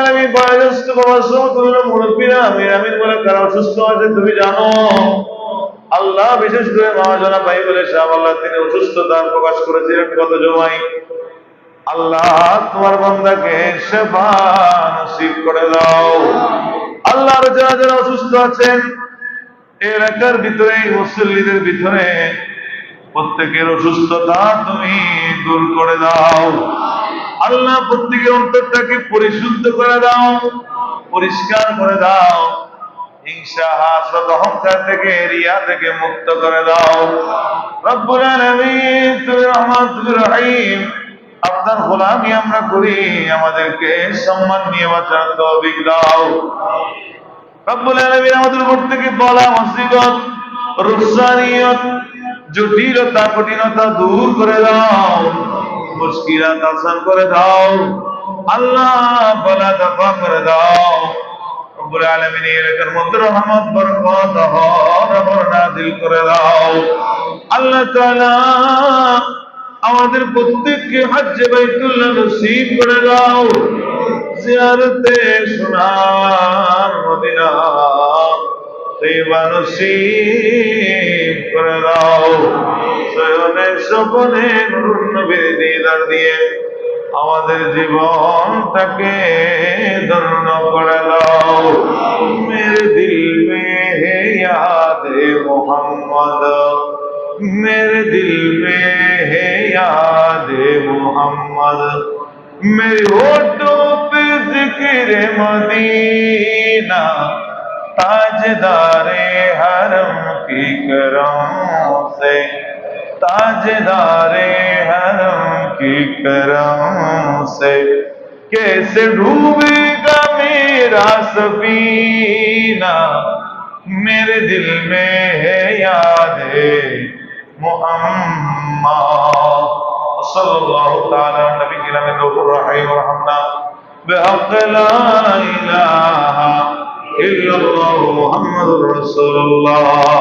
আলামিন বয়োজ্যেষ্ঠ বাবা তুমি মুরব্বীরা আমির আমিন বলে অসুস্থ আছে তুমি জানো? আল্লাহ বিশেষ করে মহাজনা ভাই বলে আল্লাহ তিনি প্রকাশ করেছিলেন গত জমাই আল্লাহ, তোমার করে দাও। আল্লাহর যারা যারা অসুস্থ আছেন এলাকার ভিতরে মুসল্লিদের ভিতরে প্রত্যেকের অসুস্থতা তুমি দূর করে দাও। আল্লাহ প্রত্যেকের অন্তরটাকে পরিশুদ্ধ করে দাও, পরিষ্কার করে দাও, হিংসা হাসদ অহংকার থেকে রিয়া থেকে মুক্ত করে দাও। রব্বুল আলামিন তুমি রহমান রহিম, আপনার গোলামি আমরা করি, আমাদেরকে সম্মান নিয়ে বাঁচার তৌফিক দাও। রব্বুল আলামিন আমাদের উপর থেকে বলা মুসিবত রুসানিয়ত জটিলতা, কঠিনতা দূর করে দাও। মুশকিলাত আসান করে দাও। আল্লাহ বলা দফা করে দাও। রব্বুল আলামিন এলাকার রহমত, বরকত রহমত নাজিল করে দাও। আল্লাহ তাআলা আমাদের প্রত্যেককে হজ্জে বাইতুল্লাহ নসিব করে দাও। জিয়ারতে সোনার মদিনা তৈবা নসিব করে দাও। সপনে নুরুন নবীর দিদার দিয়ে আমাদের জীবনটাকে ধন্য করে দাও মেরে দিল মে হে याद मोहम्मद मेरे दिल में है याद मोहम्मद मेरे होठों पे जिक्र मदीना ताजदारे हरम की करम से تاج دارے حرم کی کرم سے کیسے ڈوبے گا میرا سفینہ؟ میرے دل میں ہے یاد محمد صلی اللہ تعالی نبی کی نام تو رحیم ورحمنا بحق لا الہ الا اللہ، محمد رسول اللہ۔